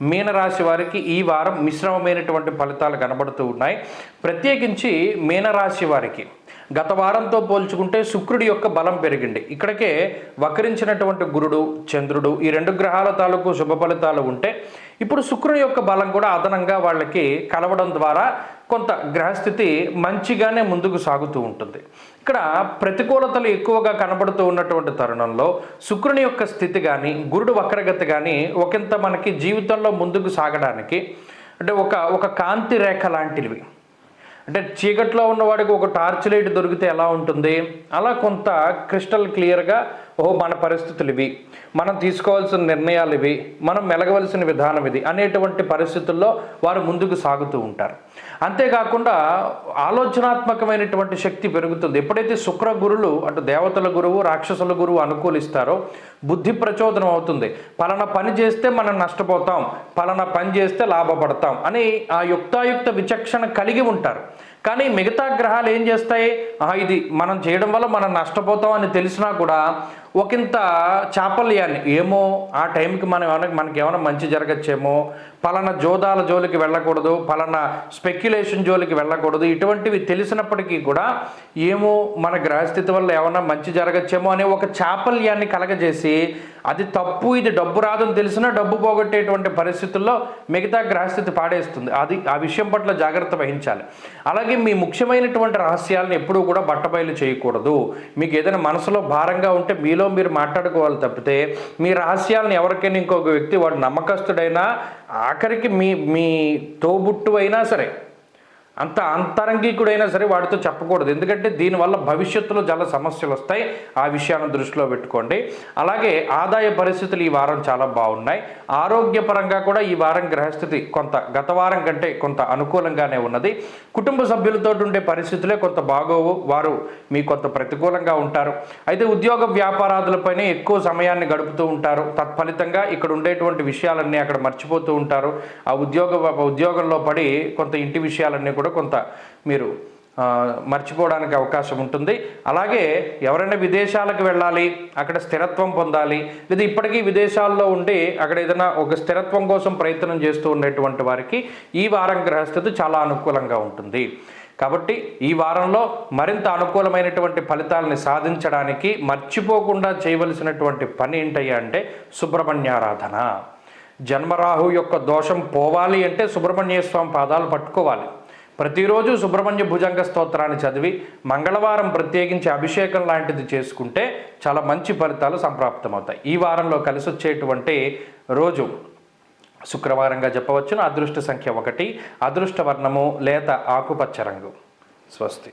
మీనరాశి వారికి ఈ వారం మిశ్రమమైనటువంటి ఫలితాలు కనబడుతూ ఉన్నాయి. ప్రత్యేకించి మీనరాశి వారికి గత వారంతో పోల్చుకుంటే శుక్రుడి యొక్క బలం పెరిగింది. ఇక్కడికే వక్రించినటువంటి గురుడు చంద్రుడు ఈ రెండు గ్రహాల తాలూకు శుభ ఫలితాలు ఉంటే ఇప్పుడు శుక్రుని యొక్క బలం కూడా అదనంగా వాళ్ళకి కలవడం ద్వారా కొంత గ్రహస్థితి మంచిగానే ముందుకు సాగుతూ ఉంటుంది. ఇక్కడ ప్రతికూలతలు ఎక్కువగా కనబడుతూ ఉన్నటువంటి తరుణంలో శుక్రుని యొక్క స్థితి కానీ గురుడు వక్రగతి కానీ ఒకంత మనకి జీవితంలో ముందుకు సాగడానికి అంటే ఒక ఒక కాంతి రేఖ లాంటివి. అంటే చీకట్లో ఉన్నవాడికి ఒక టార్చ్ లైట్ దొరికితే ఎలా ఉంటుంది? అలా కొంత క్రిస్టల్ క్లియర్గా ఓ మన పరిస్థితులు ఇవి మనం తీసుకోవాల్సిన నిర్ణయాలు ఇవి మనం మెలగవలసిన విధానం ఇది అనేటువంటి పరిస్థితుల్లో వారు ముందుకు సాగుతూ ఉంటారు. అంతేకాకుండా ఆలోచనాత్మకమైనటువంటి శక్తి పెరుగుతుంది. ఎప్పుడైతే శుక్ర గురులు అటు దేవతల గురువు రాక్షసుల గురువు అనుకూలిస్తారో బుద్ధి ప్రచోదనం అవుతుంది. పలానా పని చేస్తే మనం నష్టపోతాం. పలానా పని చేస్తే లాభపడతాం అని ఆ యుక్తాయుక్త విచక్షణ కలిగి ఉంటారు. కానీ మిగతా గ్రహాలు ఏం చేస్తాయి? ఇది మనం చేయడం వల్ల మనం నష్టపోతాం అని తెలిసినా కూడా ఒకంత చాపల్యాన్ని. ఏమో ఆ టైంకి మనం ఏమైనా మనకి ఏమైనా మంచి జరగచ్చేమో పలానా జోదాల జోలికి వెళ్ళకూడదు పలానా స్పెక్యులేషన్ జోలికి వెళ్ళకూడదు ఇటువంటివి తెలిసినప్పటికీ కూడా ఏమో మన గ్రహస్థితి వల్ల ఏమైనా మంచి జరగచ్చేమో అనే ఒక చాపల్యాన్ని కలగజేసి అది తప్పు ఇది డబ్బు రాదని తెలిసినా డబ్బు పోగొట్టేటువంటి పరిస్థితుల్లో మిగతా గ్రహస్థితి పాడేస్తుంది. అది ఆ విషయం పట్ల జాగ్రత్త వహించాలి. అలాగే మీ ముఖ్యమైనటువంటి రహస్యాలను ఎప్పుడూ కూడా బట్టబయలు చేయకూడదు. మీకు ఏదైనా మనసులో భారంగా ఉంటే మీలో మీరు మాట్లాడుకోవాలి తప్పితే మీ రహస్యాలను ఎవరికైనా ఇంకొక వ్యక్తి వాడు నమ్మకస్తుడైనా ఆఖరికి మీ మీ తోబుట్టు అయినా సరే అంత అంతరంగికుడైనా సరే వాడితో చెప్పకూడదు. ఎందుకంటే దీనివల్ల భవిష్యత్తులో చాలా సమస్యలు వస్తాయి. ఆ విషయాన్ని దృష్టిలో పెట్టుకోండి. అలాగే ఆదాయ పరిస్థితులు ఈ వారం చాలా బాగున్నాయి. ఆరోగ్యపరంగా కూడా ఈ వారం గ్రహస్థితి కొంత గత వారం కంటే కొంత అనుకూలంగానే ఉన్నది. కుటుంబ సభ్యులతో ఉండే పరిస్థితులే కొంత బాగోవు. వారు మీ కొంత ప్రతికూలంగా ఉంటారు. అయితే ఉద్యోగ వ్యాపారాదులపైనే ఎక్కువ సమయాన్ని గడుపుతూ ఉంటారు. తత్ఫలితంగా ఇక్కడ ఉండేటువంటి విషయాలన్నీ అక్కడ మర్చిపోతూ ఉంటారు. ఆ ఉద్యోగ ఉద్యోగంలో పడి కొంత ఇంటి విషయాలన్నీ కూడా కొంత మీరు మర్చిపోవడానికి అవకాశం ఉంటుంది. అలాగే ఎవరైనా విదేశాలకు వెళ్ళాలి అక్కడ స్థిరత్వం పొందాలి లేదా ఇప్పటికీ విదేశాల్లో ఉండి అక్కడ ఏదైనా ఒక స్థిరత్వం కోసం ప్రయత్నం చేస్తూ ఉండేటువంటి వారికి ఈ వారం గ్రహస్థితి చాలా అనుకూలంగా ఉంటుంది. కాబట్టి ఈ వారంలో మరింత అనుకూలమైనటువంటి ఫలితాలని సాధించడానికి మర్చిపోకుండా చేయవలసినటువంటి పని ఏంటయ్యా అంటే సుబ్రహ్మణ్యారాధన. జన్మరాహు యొక్క దోషం పోవాలి అంటే సుబ్రహ్మణ్య స్వామి పాదాలు పట్టుకోవాలి. ప్రతిరోజు సుబ్రహ్మణ్య భుజంగ స్తోత్రాన్ని చదివి మంగళవారం ప్రత్యేకించి అభిషేకం లాంటిది చేసుకుంటే చాలా మంచి ఫలితాలు సంప్రాప్తమవుతాయి. ఈ వారంలో కలిసి వచ్చేటువంటి రోజు శుక్రవారంగా చెప్పవచ్చును. అదృష్ట సంఖ్య ఒకటి అదృష్ట వర్ణము లేత ఆకుపచ్చ రంగు. స్వస్తి.